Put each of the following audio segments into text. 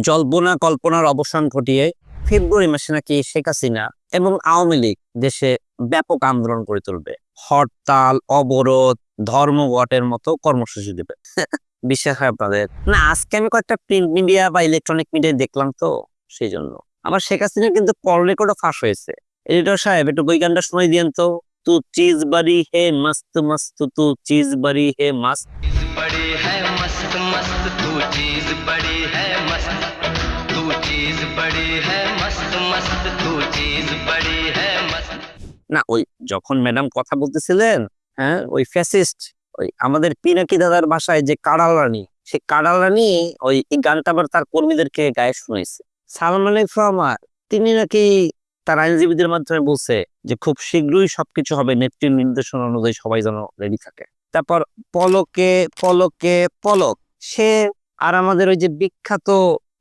জল্পনা কল্পনার অবসান ঘটিয়ে ফেব্রুয়ারি মাসে নাকি শেখ হাসিনা এবং আওয়ামী লীগ দেশে ব্যাপক আন্দোলন করে তুলবে। হরতাল, অবরোধ ধর্মঘটের মতো কর্মসূচি দেবে। বিশ্বাস হয় আপনাদের? না, আজকে আমি কয়েকটা প্রিন্ট মিডিয়া বা ইলেকট্রনিক মিডিয়া দেখলাম তো, সেই জন্য। আমার শেখ হাসিনা কিন্তু কল রেকর্ডও ফাঁস হয়েছে। এডিটর সাহেব, একটু বই গানটা শুনে দিয়েন তো। তু চিজ বাড়ি হে, মস্ত মস্ত, তু চিজ বাড়ি হে, মস্ত है मस्त मस्त तू चीज बड़ी है मस्त तू चीज बड़ी है मस्त मस्त तू चीज बड़ी है मस्त না ওই যখন ম্যাডাম কথা বলতেছিলেন হ্যাঁ ওই ফ্যাসিস্ট ওই আমাদের পিনাকি দাদার ভাষায় যে কাড়ালানি সে কাড়ালানি ওই এই গানটা আবার তার কর্মীদেরকে গায়ে শুনেছে সালমান আলী ফ্রমার তিনি নাকি তার আইনজীবীদের মাধ্যমে বলছে যে খুব শীঘ্রই সবকিছু হবে নেত্রীর নির্দেশনা অনুযায়ী সবাই যেন রেডি থাকে তারপর পলকে পলকে, পলক। সে আর আমাদের ওই যে বিখ্যাত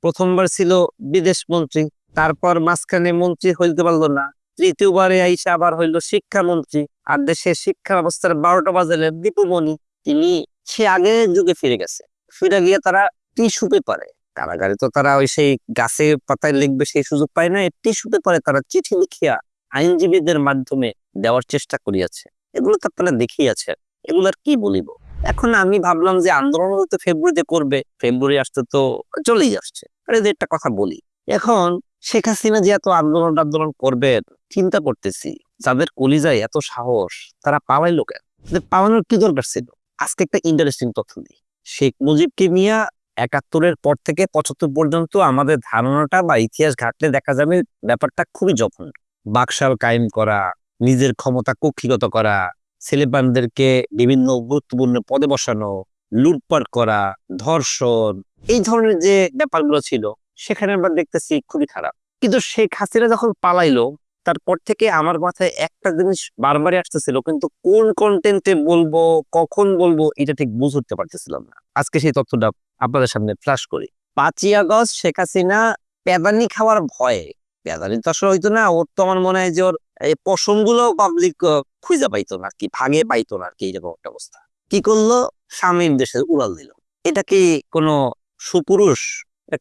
প্রথমবার ছিল বিদেশ মন্ত্রী, তারপর মাঝখানে মন্ত্রী হইতে পারল না। তৃতীয়বারে আইসা আবার হইল শিক্ষামন্ত্রী। আর দেশের শিক্ষা ব্যবস্থার বারোটা বাজালেন দীপুমণি, তিনি সে আগে যুগে ফিরে গেছে। ফিরে গিয়ে তারা টিস্যু পেপারে, কারাগারে তো তারা ওই সেই গাছের পাতায় লিখবে সেই সুযোগ পায় না টিস্যু পেপারে তারা চিঠি লিখিয়া আইনজীবীদের মাধ্যমে দেওয়ার চেষ্টা করিয়াছে। এগুলো তো আপনারা দেখিয়াছে এগুলো আর কি বলিব? এখন আমি ভাবলাম যে আন্দোলন তো ফেব্রুয়ারিতে করবে। ফেব্রুয়ারি আসতে তো চলেই আসছে। আরে একটা কথা বলি, এখন শেখ হাসিনা যে এত আন্দোলন আন্দোলন করবেন চিন্তা করতেছি, যাদের কলিজায় এত সাহস, তারা পাওয়াইলো কেন? পাওয়ানোর কি দরকার ছিল? আজকে একটা ইন্টারেস্টিং তথ্য দিই। শেখ মুজিবকে নিয়ে একাত্তরের পর থেকে পঁচাত্তর পর্যন্ত আমাদের ধারণাটা বা ইতিহাস ঘাটলে দেখা যাবে ব্যাপারটা খুবই জঘন্য। বাকশাল কায়েম করা, নিজের ক্ষমতা কক্ষিগত করা ছেলেপানদেরকে বিভিন্ন গুরুত্বপূর্ণ পদে বসানো, লুটপাট করা, ধর্ষণ, এই ধরনের যে ব্যাপারগুলো ছিল, সেখানে আমরা দেখতেছি খুবই খারাপ। কিন্তু শেখ হাসিনা যখন পালাইলো, তারপর থেকে আমার মাথায় একটা জিনিস বারবারই আসতেছিল, কিন্তু কোন কন্টেন্টে বলব, কখন বলব, এটা ঠিক বুঝে উঠতে পারতেছিলাম না। আজকে সেই তথ্যটা আপনাদের সামনে ফ্লাশ করি। পাঁচই আগস্ট শেখ হাসিনা পেদানি খাওয়ার ভয়ে পেদানি তো আসলে হইতো না, ওর তো আমার মনে হয় যে ওর এই পশমগুলো পাবলিক খুঁজে পাইতো না কি ভাঙে পাইতো না কি এরকম একটা অবস্থা। কি করল? স্বামীর দেশে উড়াল দিল। এটা কি কোনো সুপুরুষ?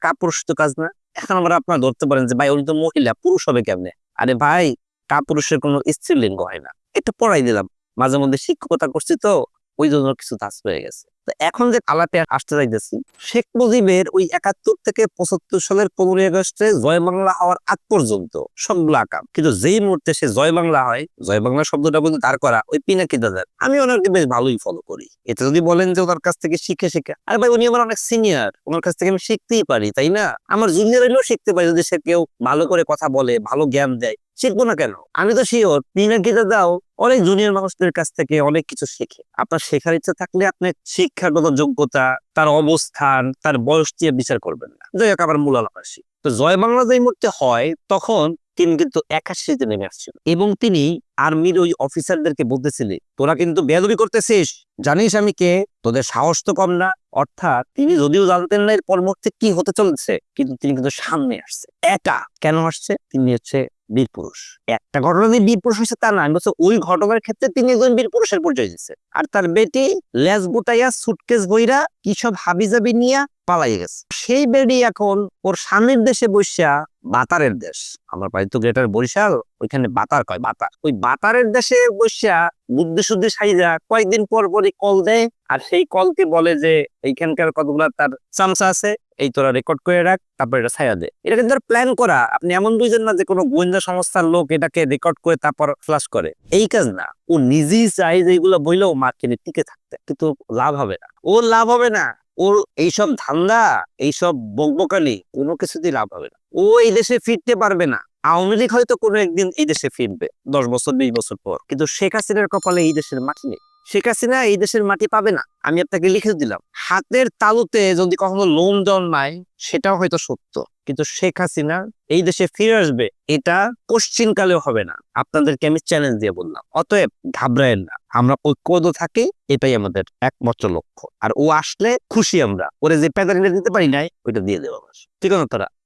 কাপুরুষ তো কাজ না। এখন আমরা আপনারা ধরতে পারেন যে, ভাই, উনি তো মহিলা, পুরুষ হবে কেমনে? আরে ভাই, কাপুরুষের কোনো স্ত্রীলিঙ্গ হয় না। এটা পড়াই দিলাম। মাঝে মধ্যে শিক্ষকতা করছি তো। ওই জন্য কিছু ধাস হয়ে গেছে। তো এখন যে আলাপে আসতে চাইতেছি, শেখ মুজিবের ওই একাত্তর থেকে পঁচাত্তর সালের পনেরোই আগস্টে জয় বাংলা হওয়ার আগ পর্যন্ত সবগুলো আকাম কিন্তু যেই মুহূর্তে সে জয় বাংলা হয়, জয় বাংলা শব্দটা বলতে তার করা ওই পিনাকি দাদার আমি ওনাকে বেশ ভালোই ফলো করি। এটা যদি বলেন যে ওনার কাছ থেকে শিখে শিখে। আরে ভাই, উনি আমার অনেক সিনিয়র ওনার কাছ থেকে আমি শিখতেই পারি, তাই না? আমার জুনিয়র হলেও শিখতে পারি। যদি সে কেউ ভালো করে কথা বলে, ভালো জ্ঞান দেয় শিখব না কেন? আমি তো শিওর পিনাকি দাদাও অনেক জুনিয়র মানুষদের কাছ থেকে অনেক কিছু শেখে। আপনার শেখার ইচ্ছা থাকলে আপনি শিক্ষাগত যোগ্যতা, তার অবস্থান, তার বয়স দিয়ে বিচার করবেন না। যাই হোক আবার মূল আলাপ আসি তো জয় বাংলা যে মুহূর্তে হয়, তখন তিনি কিন্তু একাশিতে নেমে আসছিল এবং তিনি আর্মির ওই অফিসারদেরকে বলতেছিলেন, তোরা কিন্তু বেয়াদবি করতেছিস। জানিস আমি কে? তোদের সাহস তো কম না। অর্থাৎ তিনি যদিও জানতেন না এর পরবর্তী কি হতে চলছে, কিন্তু তিনি কিন্তু সামনে আসছে। একা কেন আসছে? তিনি হচ্ছে বীর পুরুষ। একটা ঘটনা দিয়ে বীর পুরুষ হয়েছে তা না, আমি বলছি ওই ঘটনার ক্ষেত্রে তিনি একজন বীর পুরুষের পরিচয় দিচ্ছে আর তার বেটি লেজ গুটাইয়া সুটকেস বইরা কিসব হাবিজাবি নিয়া পালাই গেছে। সেই বেডি এখন ওর স্বামীর দেশে বসিয়া বাতারের দেশ। আমার বাড়ি তো গ্রেটার বরিশাল, ওইখানে বাতার কয় বাতার? ওই বাতারের দেশে বসিয়া বুদ্ধি শুদ্ধি সাইজা কয়েকদিন পর পরই কল দেয়। আর সেই কলকে বলে যে, এইখানকার কতগুলা তার চামচা আছে, এই তোরা রেকর্ড করে রাখ, তারপর এটা ছায়া দে। এটা কিন্তু প্ল্যান করা। আপনি এমন বুঝেন না যে কোনো গোয়েন্দা সংস্থার লোক এটাকে রেকর্ড করে তারপর ফ্লাশ করে। এই কাজ না। ও নিজেই চাই যে এইগুলো বইলেও মার্কেটে টিকে থাকতে। কিন্তু লাভ হবে না। ওর লাভ হবে না। ওর এইসব ধান্দা এইসব বকবকানি কোনো কিছুতেই লাভ হবে না। ও এই দেশে ফিরতে পারবে না। আওয়ামী লীগ হয়তো কোনো একদিন এই দেশে ফিরবে দশ বছর বিশ বছর পর। কিন্তু শেখ হাসিনার কপালে এই দেশের মাটি নেই। শেখ হাসিনা এই দেশের মাটি পাবে না। আমি আপনাকে লিখে দিলাম হাতের তালুতে যদি কখনো লোন জন্মায় সেটাও হয়তো সত্য। কিন্তু শেখ হাসিনা এই দেশে ফিরে আসবে, এটা পশ্চিমকালেও হবে না। আপনাদেরকে আমি চ্যালেঞ্জ দিয়ে বললাম। অতএব ঘাবড়ায়েন না। আমরা ঐক্যবদ্ধ থাকি, এটাই আমাদের একমাত্র লক্ষ্য। আর ও আসলে খুশি আমরা। ওরে যে প্যাদারিটা দিতে পারি নাই, ওইটা দিয়ে দেবো ঠিক আছে, তারা।